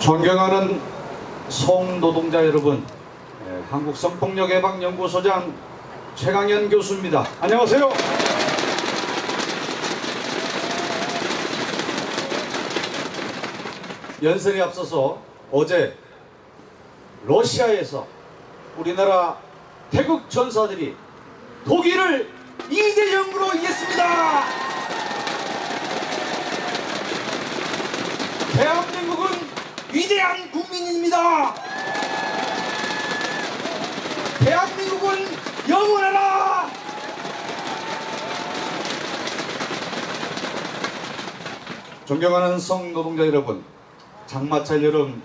존경하는 성노동자 여러분, 예, 한국 성폭력 예방 연구소장 최강현 교수입니다. 안녕하세요. 연설에 앞서서 어제 러시아에서 우리나라 태극 전사들이 독일을 2대 0으로 이겼습니다. 대한민국은 위대한 국민입니다. 대한민국은 영원하라. 존경하는 성노동자 여러분, 장마철 여름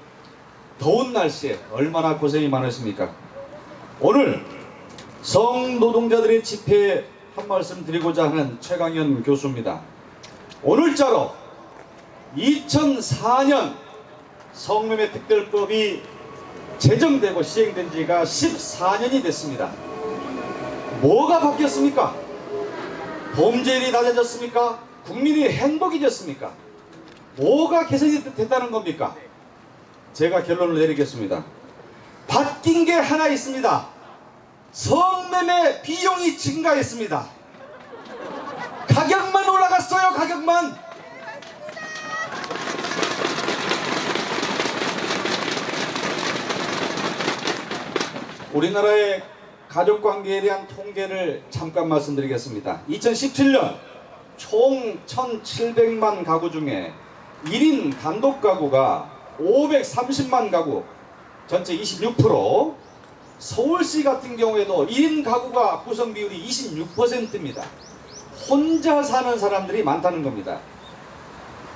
더운 날씨에 얼마나 고생이 많으십니까? 오늘 성노동자들의 집회에 한 말씀 드리고자 하는 최강현 교수입니다. 오늘자로 2004년 성매매 특별법이 제정되고 시행된 지가 14년이 됐습니다. 뭐가 바뀌었습니까? 범죄율이 낮아졌습니까? 국민이 행복해졌습니까? 뭐가 개선이 됐다는 겁니까? 제가 결론을 내리겠습니다. 바뀐 게 하나 있습니다. 성매매 비용이 증가했습니다. 가격만 올라갔어요, 가격만. 우리나라의 가족 관계에 대한 통계를 잠깐 말씀드리겠습니다. 2017년 총 1,700만 가구 중에 1인 단독 가구가 530만 가구, 전체 26%, 서울시 같은 경우에도 1인 가구가 구성 비율이 26%입니다. 혼자 사는 사람들이 많다는 겁니다.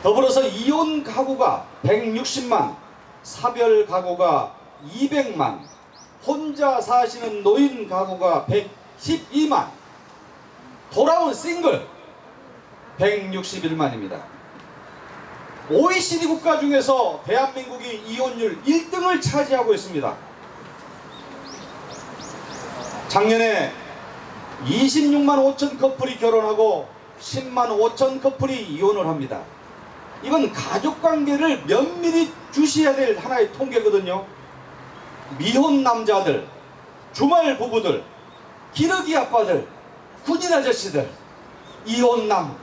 더불어서 이혼 가구가 160만, 사별 가구가 200만, 혼자 사시는 노인 가구가 112만, 돌아온 싱글 161만입니다. OECD 국가 중에서 대한민국이 이혼율 1등을 차지하고 있습니다. 작년에 26만 5천 커플이 결혼하고 10만 5천 커플이 이혼을 합니다. 이건 가족 관계를 면밀히 주시해야 될 하나의 통계거든요. 미혼 남자들, 주말 부부들, 기러기 아빠들, 군인 아저씨들, 이혼남,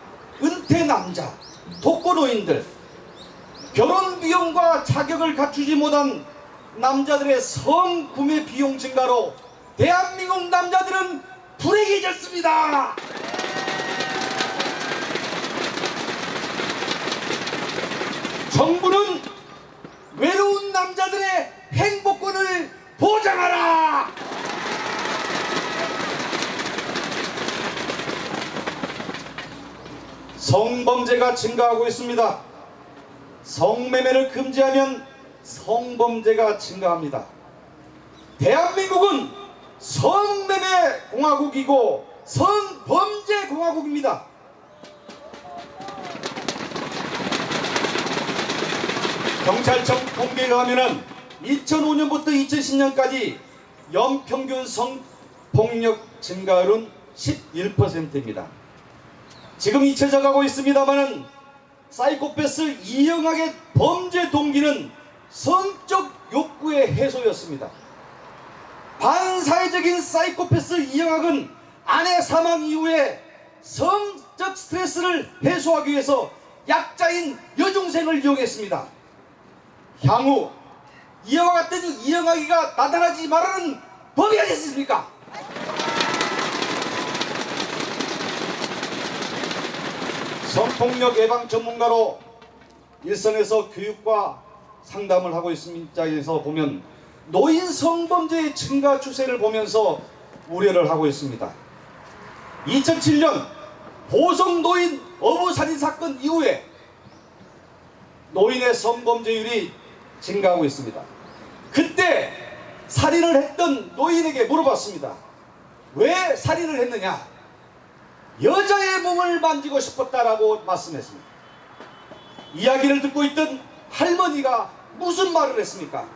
은퇴 남자, 독거노인들, 결혼 비용과 자격을 갖추지 못한 남자들의 성 구매 비용 증가로 대한민국 남자들은 불행해졌습니다. 정부는 외로운 남자들의 행복권을 보장하라! 성범죄가 증가하고 있습니다. 성매매를 금지하면 성범죄가 증가합니다. 대한민국은 성매매 공화국이고 성범죄 공화국입니다. 경찰청 통계에 의하면 2005년부터 2010년까지 연평균 성폭력 증가율은 11%입니다. 지금 잊혀져가고 있습니다만은 사이코패스 이영학의 범죄 동기는 성적 욕구의 해소였습니다. 반사회적인 사이코패스 이영학은 아내 사망 이후에 성적 스트레스를 해소하기 위해서 약자인 여중생을 이용했습니다. 향후 이영화 같은 이영학이가 나타나지 말라는 법이 아니겠습니까? 성폭력 예방 전문가로 일선에서 교육과 상담을 하고 있습니다. 입장에서 보면 노인 성범죄의 증가 추세를 보면서 우려를 하고 있습니다. 2007년 보성 노인 어부 살인 사건 이후에 노인의 성범죄율이 증가하고 있습니다. 그때 살인을 했던 노인에게 물어봤습니다. 왜 살인을 했느냐? 여자의 몸을 만지고 싶었다라고 말씀했습니다. 이야기를 듣고 있던 할머니가 무슨 말을 했습니까?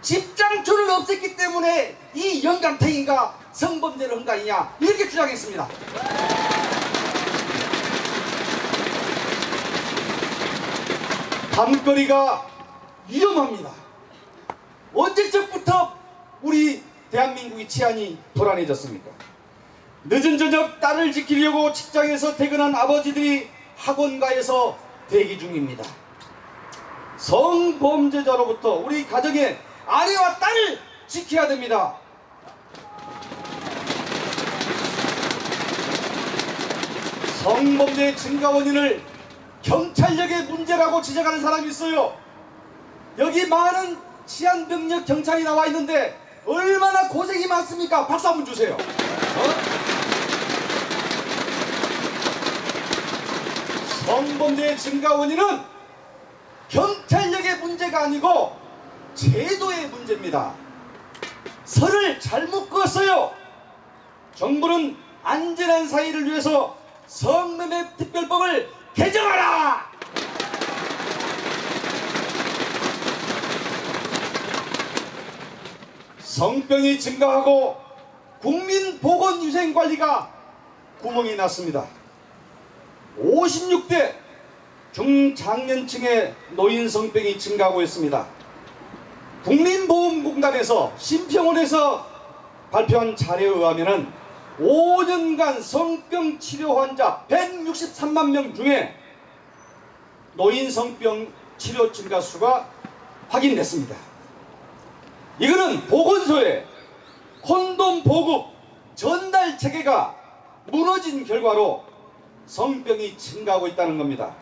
집장초를 없앴기 때문에 이 영감탱이가 성범죄를 한 거 아니냐 이렇게 주장했습니다. 밤거리가 위험합니다. 언제적부터 우리 대한민국의 치안이 불안해졌습니까? 늦은 저녁 딸을 지키려고 직장에서 퇴근한 아버지들이 학원가에서 대기 중입니다. 성범죄자로부터 우리 가정의 아내와 딸을 지켜야 됩니다. 성범죄 증가 원인을 경찰력의 문제라고 지적하는 사람이 있어요. 여기 많은 치안병력 경찰이 나와 있는데 얼마나 고생이 많습니까? 박수 한번 주세요. 어? 성범죄 증가 원인은 경찰력의 문제가 아니고 제도의 문제입니다. 선을 잘못 그었어요. 정부는 안전한 사회를 위해서 성매매 특별법을 개정하라! 성병이 증가하고 국민 보건 위생 관리가 구멍이 났습니다. 56대 중장년층의 노인 성병이 증가하고 있습니다. 국민보험공단에서 심평원에서 발표한 자료에 의하면 5년간 성병 치료 환자 163만 명 중에 노인 성병 치료 증가 수가 확인됐습니다. 이거는 보건소에 콘돔 보급 전달 체계가 무너진 결과로 성병이 증가하고 있다는 겁니다.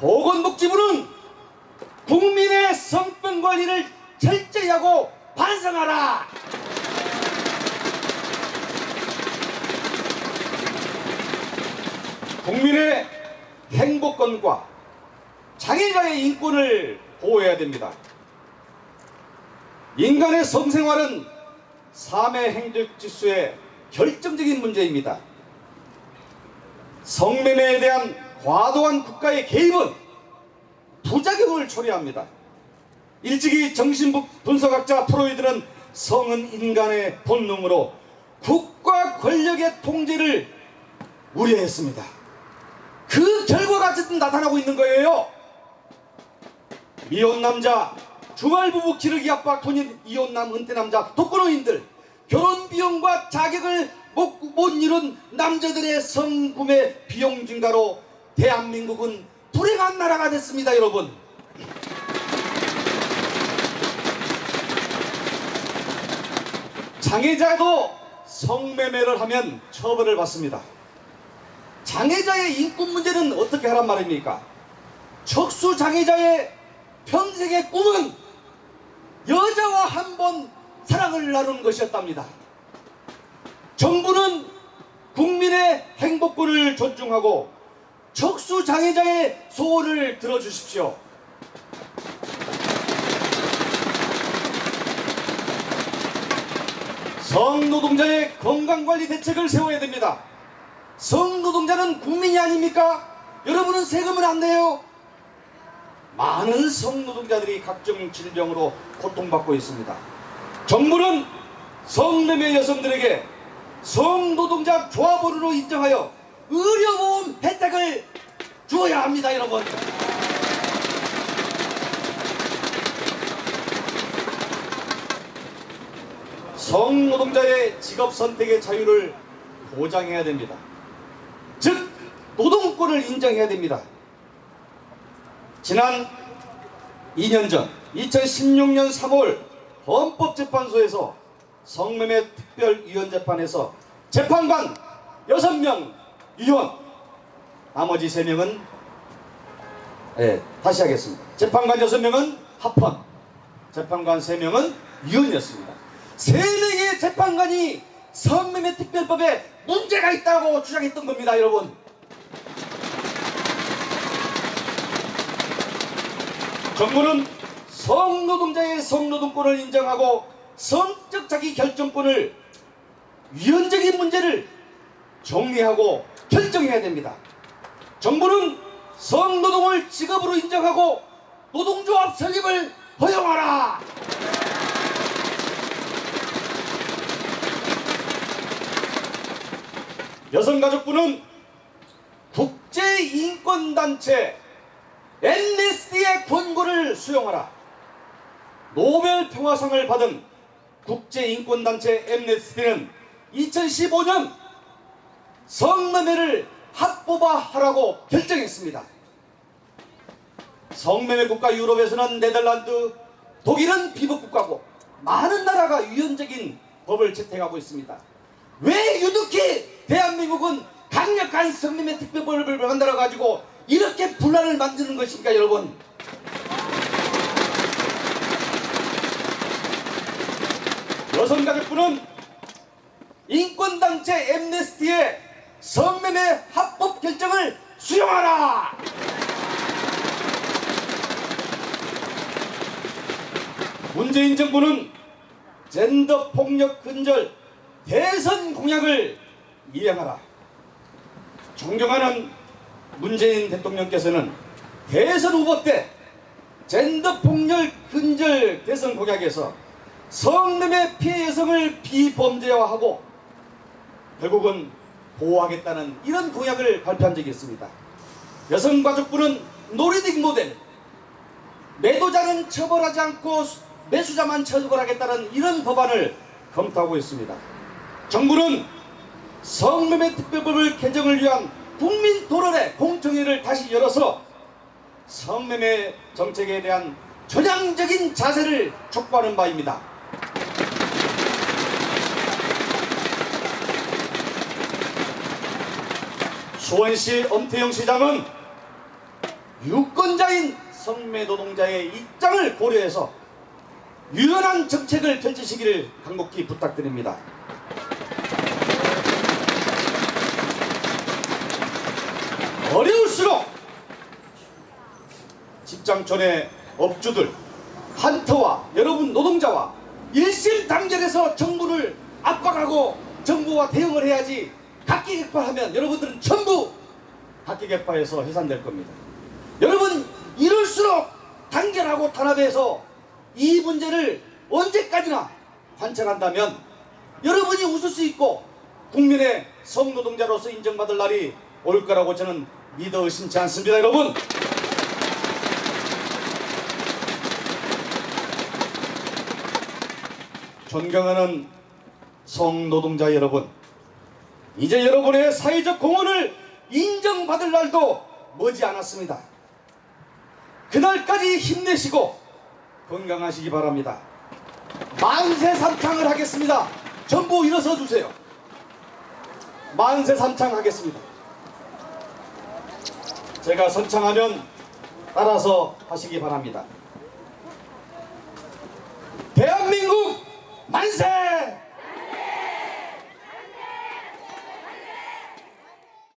보건복지부는 국민의 성병 관리를 철저히 하고 반성하라. 국민의 행복권과 장애자의 인권을 보호해야 됩니다. 인간의 성생활은 삶의 행적 지수의 결정적인 문제입니다. 성매매에 대한 과도한 국가의 개입은 부작용을 초래합니다. 일찍이 정신분석학자 프로이드는 성은 인간의 본능으로 국가 권력의 통제를 우려했습니다. 그 결과가 지금 나타나고 있는 거예요. 미혼 남자, 주말 부부 기르기 아빠, 혼인 이혼 남, 은퇴 남자, 독거노인들, 결혼 비용과 자격을 못, 못 이룬 남자들의 성구매 비용 증가로 대한민국은 불행한 나라가 됐습니다, 여러분. 장애자도 성매매를 하면 처벌을 받습니다. 장애자의 인권 문제는 어떻게 하란 말입니까? 척수 장애자의 평생의 꿈은 여자와 한 번 사랑을 나누는 것이었답니다. 정부는 국민의 행복권을 존중하고 척수 장애자의 소원을 들어주십시오. 성노동자의 건강관리 대책을 세워야 됩니다. 성노동자는 국민이 아닙니까? 여러분은 세금을 안 내요. 많은 성노동자들이 각종 질병으로 고통받고 있습니다. 정부는 성매매 여성들에게 성노동자 조합원으로 인정하여 의료보험 혜택을 주어야 합니다, 여러분. 성노동자의 직업 선택의 자유를 보장해야 됩니다. 즉, 노동권을 인정해야 됩니다. 지난 2년 전 2016년 3월 헌법재판소에서 성매매 특별위원재판에서 재판관 6명 위원 나머지 3명은 예, 다시 하겠습니다. 재판관 6명은 합헌 재판관 3명은 위원이었습니다. 3명의 재판관이 성매매 특별법에 문제가 있다고 주장했던 겁니다, 여러분. 정부는 성노동자의 성노동권을 인정하고 성적 자기 결정권을 위헌적인 문제를 정리하고 결정해야 됩니다. 정부는 성노동을 직업으로 인정하고 노동조합 설립을 허용하라. 여성가족부는 국제인권단체 NS의 권고를 수용하라. 노벨 평화상을 받은 국제인권단체 엠네스티는 2015년 성매매를 합법화하라고 결정했습니다. 성매매 국가 유럽에서는 네덜란드, 독일은 비법국가고 많은 나라가 유연적인 법을 채택하고 있습니다. 왜 유독히 대한민국은 강력한 성매매 특별법을 만들어 가지고 이렇게 분란을 만드는 것입니까, 여러분? 여성 가족부는 인권단체 엠네스티의 성매매 합법 결정을 수용하라! 문재인 정부는 젠더 폭력 근절 대선 공약을 이행하라. 존경하는 문재인 대통령께서는 대선 후보 때 젠더 폭력 근절 대선 공약에서 성매매 피해 여성을 비범죄화하고 결국은 보호하겠다는 이런 공약을 발표한 적이 있습니다. 여성가족부는 노리딕 모델, 매도자는 처벌하지 않고 매수자만 처벌하겠다는 이런 법안을 검토하고 있습니다. 정부는 성매매 특별법을 개정을 위한 국민 토론회 공청회를 다시 열어서 성매매 정책에 대한 전향적인 자세를 촉구하는 바입니다. 수원시 엄태영 시장은 유권자인 성매 노동자의 입장을 고려해서 유연한 정책을 펼치시기를 간곡히 부탁드립니다. 어려울수록 직장촌의 업주들, 한터와 여러분 노동자와 일심단결해서 정부를 압박하고 정부와 대응을 해야지 각기격파하면 여러분들은 전부 각기격파해서 해산될 겁니다. 여러분 이럴수록 단결하고 단합해서 이 문제를 언제까지나 관찰한다면 여러분이 웃을 수 있고 국민의 성노동자로서 인정받을 날이 올 거라고 저는 믿어 의심치 않습니다 여러분 존경하는 성노동자 여러분 이제 여러분의 사회적 공헌을 인정받을 날도 머지 않았습니다. 그날까지 힘내시고 건강하시기 바랍니다. 만세 삼창을 하겠습니다. 전부 일어서 주세요. 만세 삼창 하겠습니다. 제가 선창하면 따라서 하시기 바랍니다. 대한민국 만세!